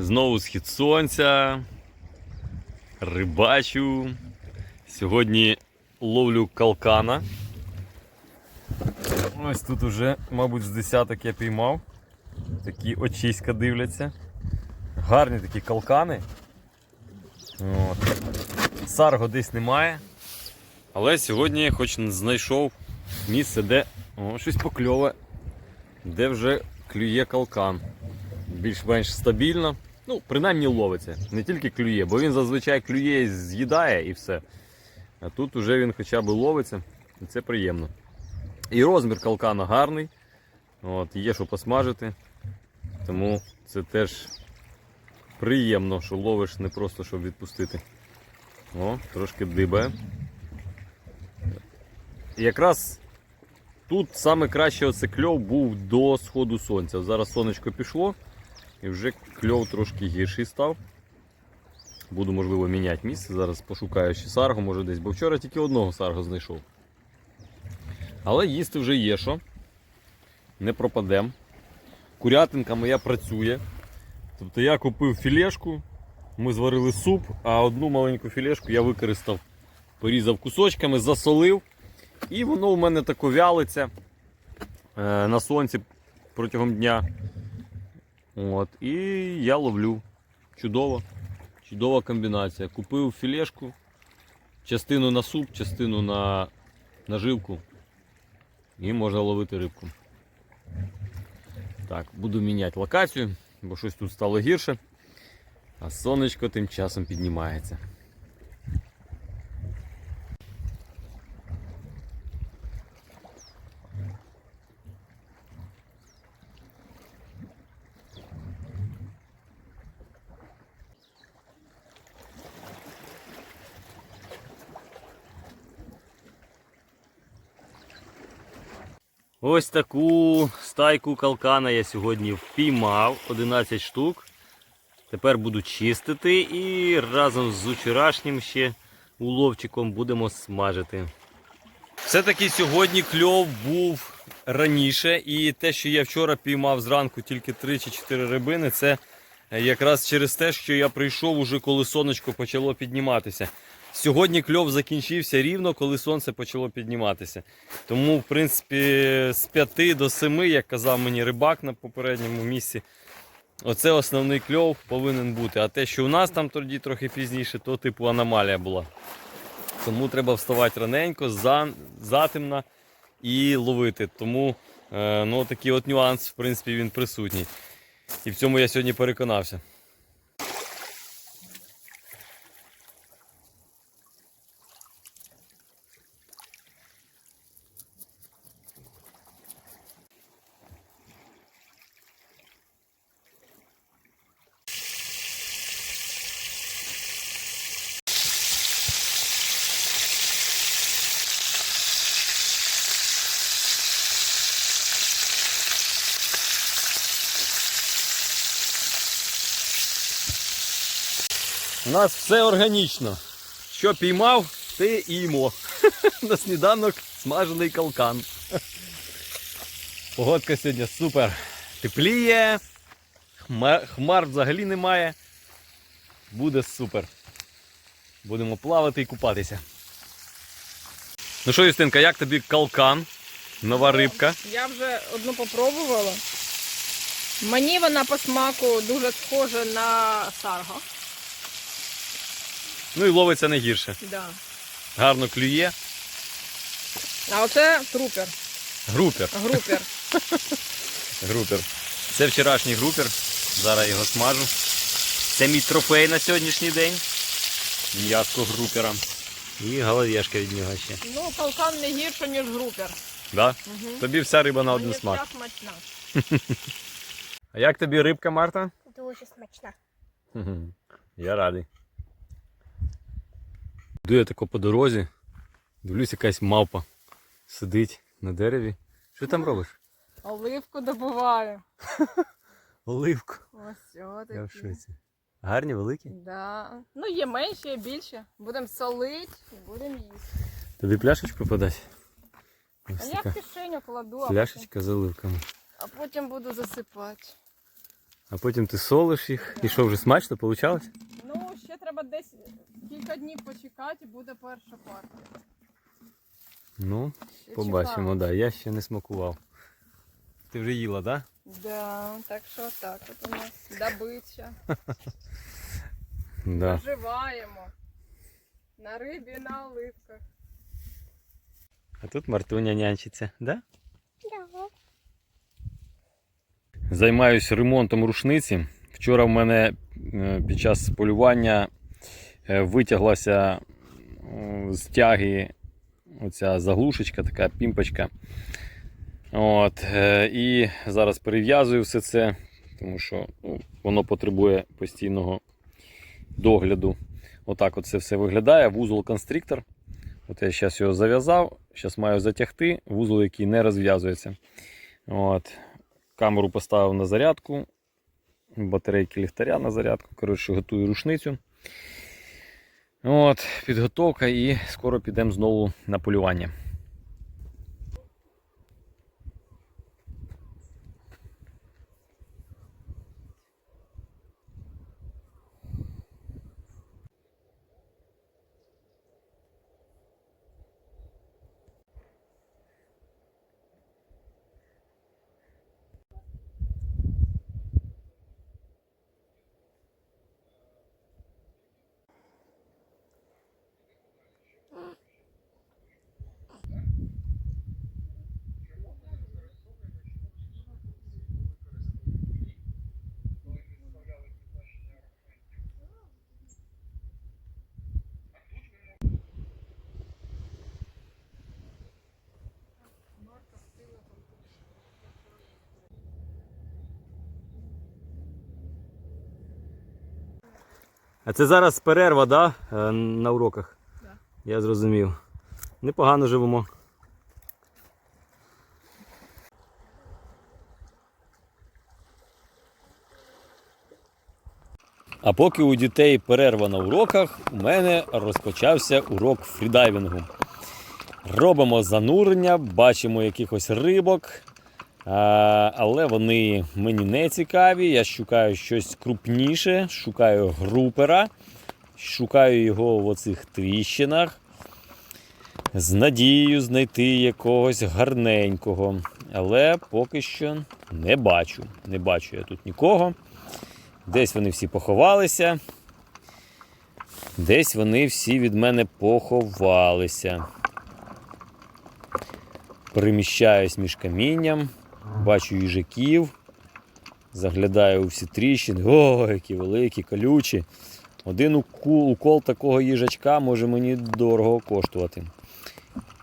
Знову схід сонця. Рибачу. Сьогодні ловлю калкана. Ось тут уже, мабуть, з десяток я піймав. Такі очиська дивляться. Гарні такі калкани. От. Сарго десь немає. Але сьогодні я хоч знайшов місце, де о, щось покльове, де вже клює калкан. Більш-менш стабільно. Ну, принаймні ловиться. Не тільки клює, бо він зазвичай клює і з'їдає і все. А тут уже він хоча б ловиться, і це приємно. І розмір калкана гарний. От, є що посмажити. Тому це теж приємно, що ловиш не просто щоб відпустити. О, трошки дибає. Якраз тут саме краще оце кльов був до сходу сонця. Зараз сонечко пішло і вже кльов трошки гірший став. Буду, можливо, міняти місце. Зараз пошукаю ще саргу, може десь, бо вчора тільки одного саргу знайшов. Але їсти вже є що. Не пропадем. Курятинка моя працює. Тобто я купив філешку, ми зварили суп, а одну маленьку філешку я використав, порізав кусочками, засолив. І воно у мене тако вялиться е, на сонці протягом дня. От, і я ловлю. Чудово. Чудова комбінація. Купив філешку, частину на суп, частину на наживку. І можна ловити рибку. Так, буду міняти локацію, бо щось тут стало гірше. А сонечко тим часом піднімається. Ось таку стайку калкана я сьогодні впіймав 11 штук. Тепер буду чистити і разом з вчорашнім ще уловчиком будемо смажити. Все-таки сьогодні кльов був раніше, і те, що я вчора піймав зранку тільки 3 чи 4 рибини, це якраз через те, що я прийшов уже коли сонечко почало підніматися. Сьогодні кльов закінчився рівно, коли сонце почало підніматися. Тому, в принципі, з 5 до 7, як казав мені рибак на попередньому місці, оце основний кльов повинен бути. А те, що у нас там тоді трохи пізніше, то типу аномалія була. Тому треба вставати раненько, за, затемно і ловити. Тому е, ну, такий от нюанс, в принципі, він присутній. І в цьому я сьогодні переконався. У нас все органічно. Що піймав, ти і їмо. На сніданок смажений калкан. Погодка сьогодні супер. Тепліє, хмар, хмар взагалі немає. Буде супер. Будемо плавати і купатися. Ну що, Юстинка, як тобі калкан? Нова рибка. Я вже одну попробувала. Мені вона по смаку дуже схожа на сарго. Ну і ловиться не гірше. Да. Гарно клює. А оце трупер. Групер. Групер. Групер. Це вчорашній групер. Зараз його смажу. Це мій трофей на сьогоднішній день. М'яско групера. І головешка від нього ще. Ну, калкан не гірше, ніж групер. Да? Угу. Тобі вся риба на один смак. смачна. А як тобі рибка, Марта? Дуже смачна. Я радий. Йду я тако по дорозі. Дивлюсь, якась мавпа сидить на дереві. Що ти там робиш? Оливку добуваю. Оливку. Ось Я в шоці. Гарні, великі? Да. Ну, є менше, є більше. Будемо солити і будемо їсти. Тобі пляшечку подати? А я в кишеню кладу, пляшечка з оливками. а потім буду засипати. А потім ти солиш їх. І що, вже смачно вийшло? Ну, ще треба десь кілька днів почекати, і буде перша партія. Ну, Ще побачимо, чекаємо. да. Я ще не смакував. Ти вже їла, так? Да, так що так от у нас добича. Да? Да. Проживаємо. На рибі, на оливках. А тут Мартуня нянчиться, да? Займаюсь ремонтом рушниці. Вчора в мене е, під час полювання е, витяглася е, з тяги оця заглушечка, така пімпочка. От, і зараз перев'язую все це, тому що ну, воно потребує постійного догляду. Отак от це все виглядає. Вузол констриктор. От я зараз його зав'язав, зараз маю затягти вузол, який не розв'язується. От. Камеру поставив на зарядку, батарейки ліхтаря на зарядку. Коротше, готую рушницю. От, підготовка і скоро підемо знову на полювання. А це зараз перерва, да? е, На уроках? Да. Я зрозумів. Непогано живемо. А поки у дітей перерва на уроках, у мене розпочався урок фрідайвінгу. Робимо занурення, бачимо якихось рибок, але вони мені не цікаві. Я шукаю щось крупніше, шукаю групера, шукаю його в оцих тріщинах. З надією знайти якогось гарненького. Але поки що не бачу. Не бачу я тут нікого. Десь вони всі поховалися. Десь вони всі від мене поховалися. Переміщаюсь між камінням, бачу їжаків, заглядаю у всі тріщини. О, які великі, колючі. Один укол, такого їжачка може мені дорого коштувати.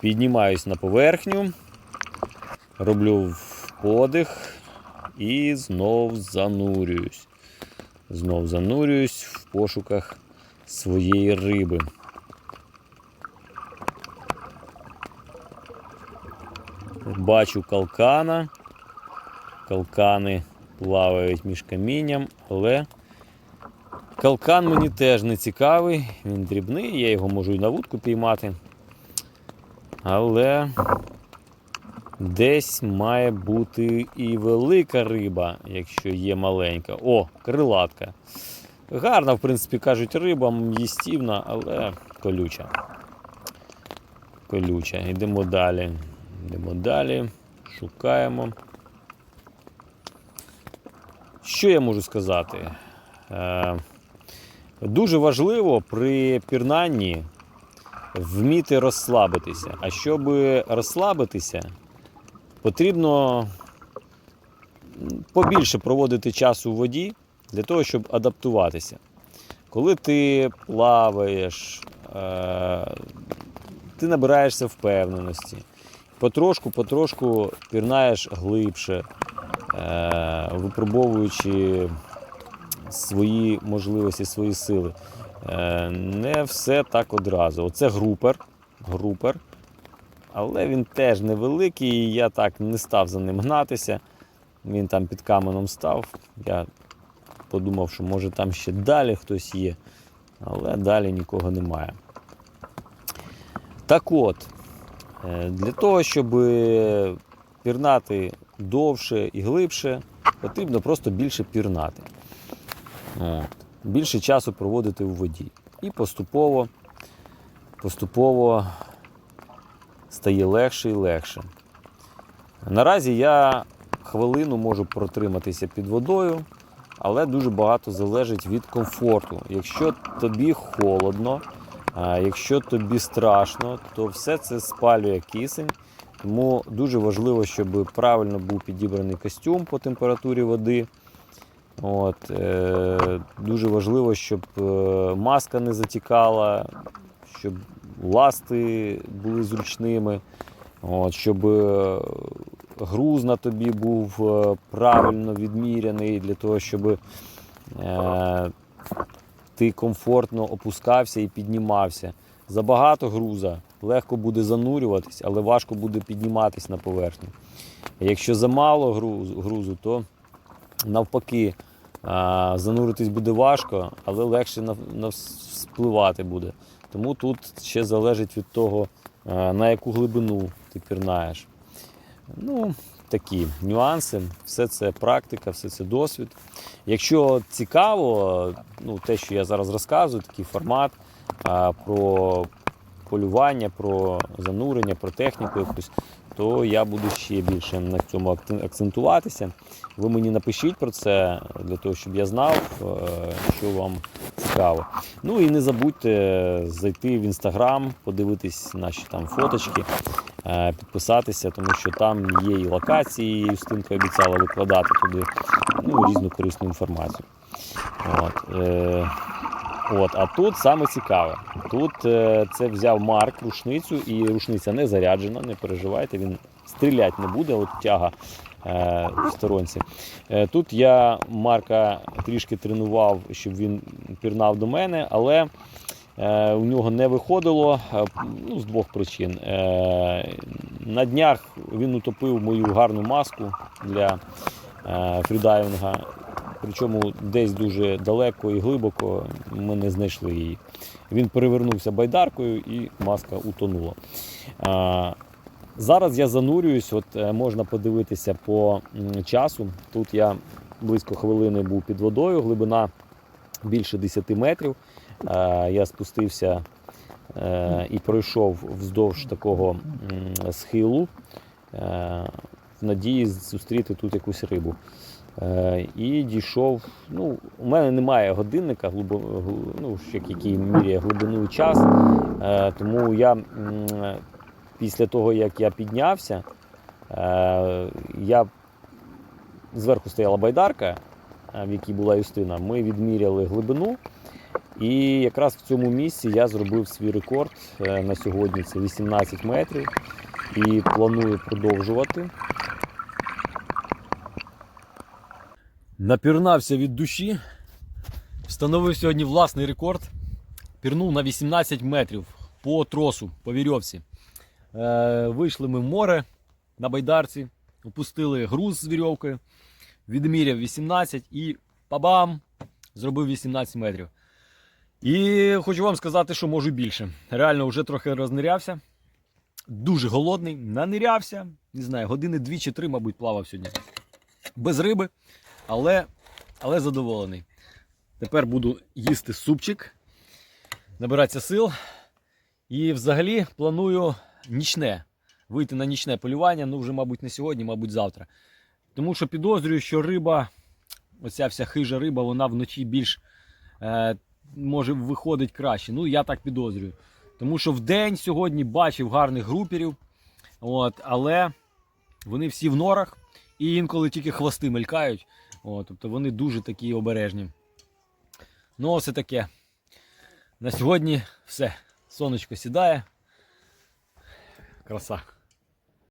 Піднімаюсь на поверхню, роблю подих і знов занурююсь. Знов занурююсь в пошуках своєї риби. Бачу калкана. Калкани плавають між камінням, але калкан мені теж не цікавий, він дрібний, я його можу і на вудку піймати. Але десь має бути і велика риба, якщо є маленька. О, крилатка. Гарна, в принципі, кажуть, риба, їстівна, але колюча. Колюча. Йдемо далі. Йдемо далі, шукаємо. Що я можу сказати? Е, дуже важливо при пірнанні вміти розслабитися. А щоб розслабитися, потрібно побільше проводити часу у воді для того, щоб адаптуватися. Коли ти плаваєш, е, ти набираєшся впевненості. Потрошку, потрошку пірнаєш глибше, випробовуючи свої можливості, свої сили. Е, не все так одразу. Оце групер. групер. Але він теж невеликий, і я так не став за ним гнатися. Він там під каменом став. Я подумав, що може там ще далі хтось є, але далі нікого немає. Так от, е, для того, щоб пірнати довше і глибше, потрібно просто більше пірнати. От. Більше часу проводити у воді. І поступово, поступово стає легше і легше. Наразі я хвилину можу протриматися під водою, але дуже багато залежить від комфорту. Якщо тобі холодно, якщо тобі страшно, то все це спалює кисень. Тому дуже важливо, щоб правильно був підібраний костюм по температурі води. От, е, дуже важливо, щоб е, маска не затікала, щоб ласти були зручними, от, щоб е, груз на тобі був е, правильно відміряний для того, щоб е, ти комфортно опускався і піднімався. Забагато груза легко буде занурюватись, але важко буде підніматись на поверхню. Якщо замало грузу, то навпаки зануритись буде важко, але легше спливати буде. Тому тут ще залежить від того, на яку глибину ти пірнаєш. Ну, такі нюанси, все це практика, все це досвід. Якщо цікаво, ну, те, що я зараз розказую, такий формат а, про полювання, про занурення, про техніку якусь, то я буду ще більше на цьому акцентуватися. Ви мені напишіть про це для того, щоб я знав, е, що вам цікаво. Ну і не забудьте зайти в інстаграм, подивитись наші там фоточки, е, підписатися, тому що там є і локації, і Юстинка обіцяла викладати туди ну, різну корисну інформацію. От, е, от, а тут саме цікаве. Тут е, це взяв Марк рушницю, і рушниця не заряджена, не переживайте, він стріляти не буде, от тяга е, в сторонці. Е, тут я Марка трішки тренував, щоб він пірнав до мене, але е, у нього не виходило е, ну, з двох причин. Е, на днях він утопив мою гарну маску для е, фрідайвінга. Причому десь дуже далеко і глибоко ми не знайшли її. Він перевернувся байдаркою і маска утонула. Зараз я занурююсь, от е, можна подивитися по часу. Тут я близько хвилини був під водою, глибина більше 10 метрів. Я спустився е, і пройшов вздовж такого схилу е, в надії зустріти тут якусь рибу. Е, і дійшов. Ну, у мене немає годинника, глибо, ну, який міряє глибину час. Е, тому я після того, як я піднявся, е, я зверху стояла байдарка, в якій була юстина. Ми відміряли глибину. І якраз в цьому місці я зробив свій рекорд на сьогодні. Це 18 метрів. І планую продовжувати. Напірнався від душі. Встановив сьогодні власний рекорд. Пірнув на 18 метрів по тросу, по вірьовці. Е, вийшли ми в море на байдарці, опустили груз з вірьовкою, відміряв 18 і пабам! Зробив 18 метрів. І хочу вам сказати, що можу більше. Реально вже трохи рознирявся. Дуже голодний, нанирявся. Не знаю, години 2 чи 3, мабуть, плавав сьогодні. Без риби але, але задоволений. Тепер буду їсти супчик, набиратися сил. І взагалі планую нічне. Вийти на нічне полювання, ну вже, мабуть, не сьогодні, мабуть, завтра. Тому що підозрюю, що риба, оця вся хижа риба, вона вночі більш е, може виходить краще. Ну, я так підозрюю. Тому що в день сьогодні бачив гарних груперів, от, але вони всі в норах і інколи тільки хвости мелькають. О, тобто вони дуже такі обережні. Ну, і таке. На сьогодні все. Сонечко сідає. Краса.